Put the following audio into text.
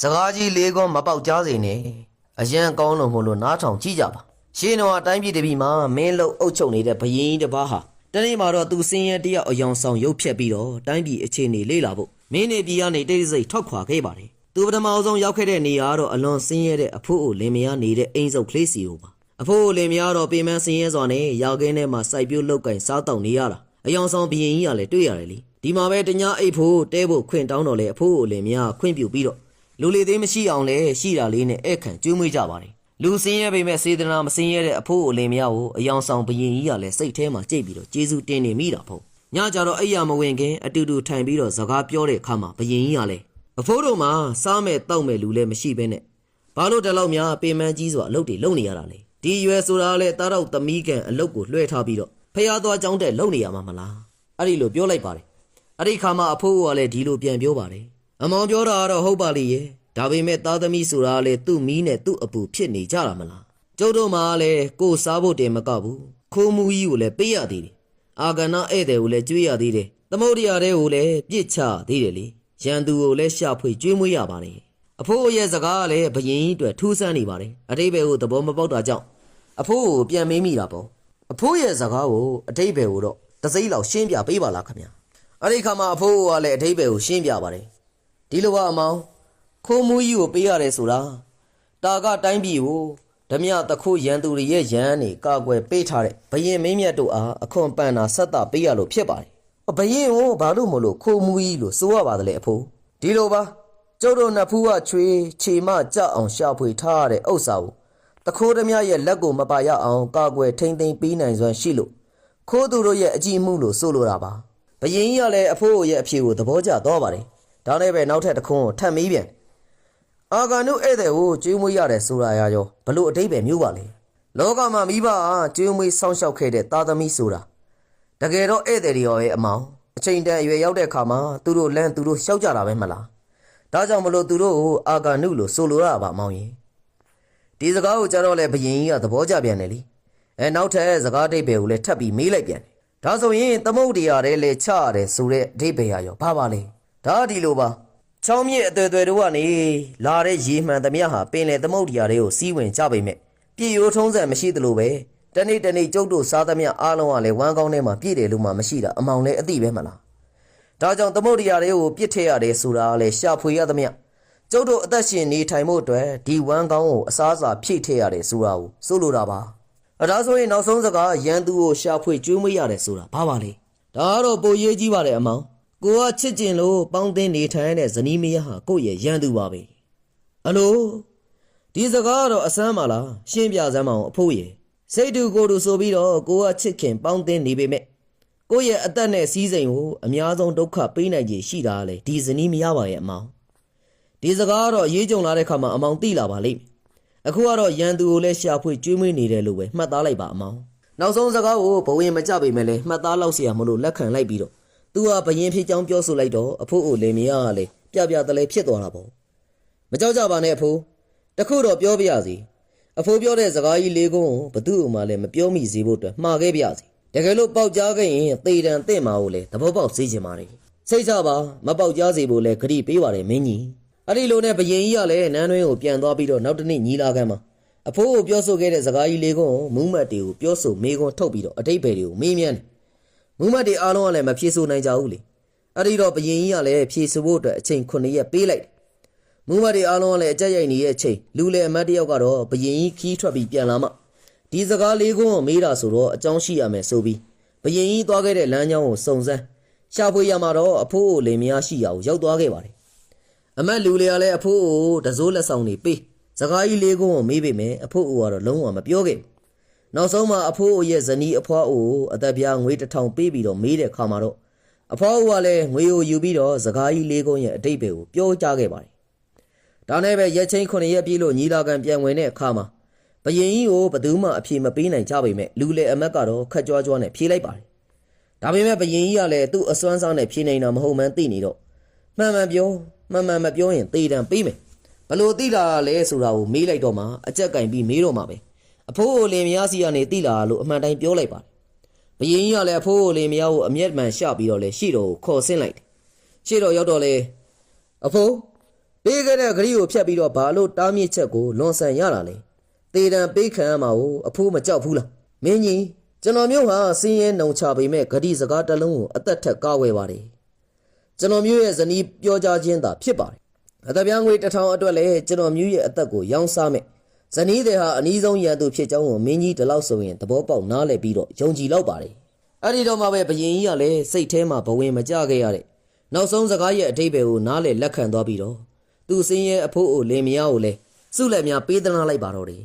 စကားကြီးလေးကွန်းမပေါက်ကြားစေနဲ့အရန်ကောင်းလို့မို့လို့နားထောင်ကြည့်ကြပါရှင်းတော့အတိုင်းပြည်တစ်ပြည်မှာမင်းလုံအုပ်ချုပ်နေတဲ့ဘရင်ကြီးတစ်ပါးဟာတနေ့မှာတော့သူစင်းရဲတယောက်အယောင်ဆောင်ရုပ်ဖြတ်ပြီးတော့တိုင်းပြည်အခြေအနေလေ့လာဖို့မင်းနေပြည်ကနေတိတ်ဆိတ်ထွက်ခွာခဲ့ပါတယ်သူပထမအဆုံးရောက်ခဲ့တဲ့နေရာကတော့အလွန်စင်းရဲတဲ့အဖိုးအိုလင်မယားနေတဲ့အိမ်စုပ်ကလေးစီကိုပါအဖိုးအိုလင်မယားတော့ပေမန်းစင်းရဲစွာနဲ့ရောက်ခင်းထဲမှာစိုက်ပျိုးလောက်ကင်စားတောက်နေရတာအယောင်ဆောင်ဘရင်ကြီးကလည်းတွေ့ရတယ်လေဒီမှာပဲတ냐အိတ်ဖို့တဲဖို့ခွင့်တောင်းတော့လေအဖိုးအိုလင်မယားခွင့်ပြုပြီးတော့ လူလေသေးမရှိအောင်လဲရှိတာလေးနဲ့အဲ့ခံကျွေးမွေးကြပါတယ်လူစင်းရဲပေမဲ့စေတနာမစင်းရဲတဲ့အဖိုးအလင်မယားကိုအယောင်ဆောင်ဘရင်ကြီးကလည်းစိတ်ထဲမှာကြိတ်ပြီးတော့ကျေးဇူးတင်နေမိတာပေါ့ညကြတော့အိယာမဝင်ခင်အတူတူထိုင်ပြီးတော့စကားပြောတဲ့အခါမှာဘရင်ကြီးကလည်းအဖိုးတို့မှာစားမဲ့တောက်မဲ့လူလည်းမရှိဘဲနဲ့ဘာလို့တလောက်များပေမန်းကြီးစွာအလုပ်တွေလုပ်နေရတာလဲဒီရွယ်ဆိုတာလဲတားတော့သမီးကန်အလုပ်ကိုလွှဲထားပြီးတော့ဖျားသွားကြောင်းတဲ့လုပ်နေရမှာမလားအဲ့ဒီလိုပြောလိုက်ပါတယ်အဲ့ဒီခါမှာအဖိုးကလည်းဒီလိုပြန်ပြောပါတယ် အမောင်ပြောတာကတော့ဟုတ်ပါလိမ့်ရဲ့ဒါပေမဲ့သားသမီးဆိုတာကလည်းသူ့မီးနဲ့သူ့အပူဖြစ်နေကြတာမလားကျုပ်တို့မှာလည်းကိုယ်စားဖို့တင်မကဘူးခိုးမှုကြီးကိုလည်းပေးရသေးတယ်အာဂနာဧည့်သည်ကိုလည်းကျွေးရသေးတယ်သမုဒ္ဒရာတွေကိုလည်းပြစ်ချသေးတယ်လေရန်သူကိုလည်းရှာဖွေကျွေးမွေးရပါတယ်အဖိုးရဲ့စကားကလည်းဘယင်ကြီးအတွက်ထူးဆန်းနေပါတယ်အတိဘယ်ကိုသဘောမပေါက်တာကြောင့်အဖိုးကိုပြန်မေးမိတာပေါ့အဖိုးရဲ့စကားကိုအတိဘယ်ကိုတော့တစ်စိမ့်လောက်ရှင်းပြပေးပါလားခင်ဗျာအဲ့ဒီခါမှာအဖိုးကလည်းအထိပ္ပယ်ကိုရှင်းပြပါတယ် ဒီလိုပါအမောင်ခိုးမူးကြီးကိုပေးရတယ်ဆိုတာတာကတိုင်းပြည်ကိုဓမြတခုရန်သူတွေရဲ့ရန်နေကာကွယ်ပေးထားတဲ့ဘရင်မင်းမြတ်တို့အားအခွန်ပန်နာဆက်တာပေးရလို့ဖြစ်ပါတယ်အဘရင်ကိုဘာလို့မလို့ခိုးမူးကြီးလို့စိုးရပါတယ်လေအဖိုးဒီလိုပါကျုပ်တို့နှစ်ဖူးကချွေခြေမကြအောင်ရှာဖွေထားရတဲ့ဥစ္စာကိုတခိုးဓမြရဲ့လက်ကိုမပါရအောင်ကာကွယ်ထိမ့်သိမ်းပေးနိုင်စွမ်းရှိလို့ခိုးသူတို့ရဲ့အကြည့်မှုလို့ဆိုလိုတာပါဘယင်းကြီးကလည်းအဖိုးရဲ့အဖြေကိုသဘောကျသွားပါတယ် ဒါနဲ့ပဲနောက်ထပ်တစ်ခွန်းကိုထပ်မေးပြန်အာဂန္ဓုဧည့်သည်ကိုကျွေးမွေးရတယ်ဆိုတာရရောဘလို့အတိတ်ပဲမျိုးပါလေလောကမှာမိဘအားကျွေးမွေးစောင့်ရှောက်ခဲ့တဲ့သားသမီးဆိုတာတကယ်တော့ဧည့်သည်တွေရောရဲ့အမောင်အချိန်တန်အရွယ်ရောက်တဲ့အခါမှာသူတို့လန့်သူတို့ရှောက်ကြတာပဲမလားဒါကြောင့်မလို့သူတို့ကိုအာဂန္ဓုလို့ဆိုလိုရပါမောင်ရင်ဒီစကားကိုကြတော့လေဘယင်းကြီးကသဘောကျပြန်တယ်လीအဲနောက်ထပ်စကားအဓိပ္ပာယ်ကိုလည်းထပ်ပြီးမေးလိုက်ပြန်တယ်။ဒါဆိုရင်သမုတ်တရားတွေလည်းချရတယ်ဆိုတဲ့အဓိပ္ပာယ်ရရောဘာပါလဲ။ ဒါဒီလိုပါ။ချောင်းမြစ်အသွယ်သွယ်တို့ကနေလာတဲ့ရေမှန်သမျှဟာပင်လေသမုတ်တရားတွေကိုစီးဝင်ကြပေမဲ့ပြည့်ရိုးထုံးစံမရှိသလိုပဲတနေ့တနေ့ကျုပ်တို့စားသမျှအားလုံးကလည်းဝမ်းကောင်းထဲမှာပြည့်တယ်လို့မှမရှိတာအမောင်လည်းအသိပဲမလား။ဒါကြောင့်သမုတ်တရားတွေကိုပြစ်ထည့်ရတယ်ဆိုတာကလည်းရှာဖွေရသမျှကျုပ်တို့အသက်ရှင်နေထိုင်မှုအတွက်ဒီဝမ်းကောင်းကိုအစားအစာဖြည့်ထည့်ရတယ်ဆိုတာကိုဆိုလိုတာပါ။အဲဒါဆိုရင်နောက်ဆုံးစကားရန်သူကိုရှာဖွေကျွေးမွေးရတယ်ဆိုတာဘာပါလဲဒါကတော့ပိုရေးကြီးပါတယ်အမောင် ကိုကချစ်ကျင်လို့ပေါင်းတင်နေထိုင်ရတဲ့ဇနီးမယားဟာကိုယ့်ရဲ့ရန်သူပါပဲအလိုဒီစကားကတော့အစမ်းပါလားရှင်းပြစမ်းမအောင်အဖိုးရဲ့စိတ်တူကိုယ်တူဆိုပြီးတော့ကိုကချစ်ခင်ပေါင်းတင်နေပေမဲ့ကိုယ့်ရဲ့အသက်နဲ့စီးစိမ်ကိုအများဆုံးဒုက္ခပေးနိုင်ခြင်းရှိတာလေဒီဇနီးမယားပါရဲ့အမောင်ဒီစကားကတော့ရေးကြုံလာတဲ့ခါမှာအမောင်သိလာပါလိမ့်မယ် အခုကတော့ရန်သူကိုလည်းရှာဖွေကျွေးမွေးနေတယ်လို့ပဲမှတ်သားလိုက်ပါအမောင်နောက်ဆုံးစကားကိုဘဝင်မကြပေမဲ့လည်းမှတ်သားလောက်เสียမလို့လက်ခံလိုက်ပြီးတော့ သူဟာဘရင်ဖြစ်ကြောင်းပြောဆိုလိုက်တော့အဖိုးအိုလင်မယားကလည်းပြပြတလဲဖြစ်သွားတာပေါ့မကြောက်ကြပါနဲ့အဖိုးတခုတော့ပြောပြရစီအဖိုးပြောတဲ့စကားကြီးလေးကုန်းကိုဘသူ့မှလည်းမပြောမိစေဖို့အတွက်မှားခဲ့ပြစီတကယ်လို့ပေါက်ကြားခဲ့ရင်သေတံတင့်မှာကိုလည်းသဘောပေါက်စေချင်ပါတယ်စိတ်ချပါမပေါက်ကြားစေဖို့လည်းဂရိပေးပါတယ်မင်းကြီးအဲ့ဒီလိုနဲ့ဘယင်ကြီးကလည်းနန်းတွင်းကိုပြန်သွားပြီးတော့နောက်တစ်နေ့ညီလာခံမှာအဖိုးကိုပြောဆိုခဲ့တဲ့စကားကြီးလေးကိုမူးမတ်တွေကိုပြောဆိုမေးခွန်းထုတ်ပြီးတော့အတိတ်ဘယ်တွေကိုမေးမြန်းတယ် မူးမတ်တွေအားလုံးကလည်းမဖြေဆိုနိုင်ကြဘူးလေအဲ့ဒီတော့ဘယင်ကြီးကလည်းဖြေဆိုဖို့အတွက်အချိန်9ရက်ပေးလိုက်တယ်မူးမတ်တွေအားလုံးကလည်းအကြက်ရိုက်နေတဲ့အချိန်လူလေအမတ်တယောက်ကတော့ဘယင်ကြီးခီးထွက်ပြီးပြန်လာမှဒီစကားလေးကိုမေးတာဆိုတော့အကြောင်းရှိရမယ်ဆိုပြီးဘယင်ကြီးသွားခဲ့တဲ့လမ်းကြောင်းကိုစုံစမ်းရှာဖွေရမှာတော့အဖိုးကိုလင်မယားရှိရာကိုရောက်သွားခဲ့ပါတယ်အမတ်လူလေးကလည်းအဖိုးအိုတစိုးလက်ဆောင်နေပေးစကားကြီးလေးကုန်းကိုမေးပေမယ်အဖိုးအိုကတော့လုံးဝမပြောခဲ့ဘူး နောက်ဆုံးမှအဖိုးအိုရဲ့ဇနီးအဖွားအိုကိုအသက်ပြားငွေတစ်ထောင်ပေးပြီးတော့မေးတဲ့ခါမှာတော့အဖွားအိုကလည်းငွေကိုယူပြီးတော့စကားကြီးလေးကုန်းရဲ့အတိတ်ပဲကိုပြောကြားခဲ့ပါတယ်ဒါနဲ့ပဲရက်ချင်း9ရက်ပြည့်လို့ညီလာခံပြန်ဝင်တဲ့အခါမှာဘယင်ကြီးကိုဘယ်သူမှအဖြေမပေးနိုင်ကြပေမဲ့လူလေအမတ်ကတော့ခက်ကြွားကြွားနဲ့ဖြေလိုက်ပါတယ်ဒါပေမဲ့ဘယင်ကြီးကလည်းသူ့အစွမ်းစားနဲ့ဖြေနိုင်တာမဟုတ်မှန်းသိနေတော့မှန်မှန်ပြောမှန်မှန်မပြောရင်သေတံပေးမယ်ဘလို့တိလာလဲဆိုတာကိုမေးလိုက်တော့မှအကြက်ကင်ပြီးမေးတော့မှပဲ အဖိုးကိုလင်မယားစီကနေတိလာလို့အမှန်တိုင်းပြောလိုက်ပါတယ်ဘယင်းကြီးကလည်းအဖိုးကိုလင်မယားကိုအမျက်မှန်ရှပြီးတော့လဲရှေ့တော်ကိုခေါ်ဆင်းလိုက်တယ်ရှေ့တော်ရောက်တော့လဲအဖိုးပေးခဲ့တဲ့ဂရီကိုဖျက်ပြီးတော့ဘာလို့တားမြစ်ချက်ကိုလွန်ဆန်ရတာလဲတေတံပေးခံရမှာကိုအဖိုးမကြောက်ဘူးလားမင်းကြီးကျွန်တော်မျိုးဟာစင်းရဲနှုံချပေမဲ့ဂရီစကားတစ်လုံးကိုအသက်ထက်ကားဝယ်ပါတယ်ကျွန်တော်မျိုးရဲ့ဇနီးပြောကြားခြင်းသာဖြစ်ပါတယ်အသက်ပြားငွေတစ်ထောင်အတွက်လည်းကျွန်တော်မျိုးရဲ့အသက်ကိုရောင်းစားမယ် ဇနီးတဲ့ဟာအနည်းဆုံးရန်သူဖြစ်ကြောင်းကိုမင်းကြီးဒီလောက်ဆိုရင်သဘောပေါက်နားလည်ပြီးတော့ယုံကြည်လောက်ပါတယ်အဲ့ဒီတော့မှပဲဘယင်ကြီးကလည်းစိတ်ထဲမှာဘဝင်မကြခဲ့ရတဲ့နောက်ဆုံးစကားရဲ့အတိတ်ပဲကိုနားလည်လက်ခံသွားပြီးတော့သူစင်းရဲ့အဖိုးအိုလင်မယားကိုလည်းစုလက်များပေးသနာလိုက်ပါတော့တယ်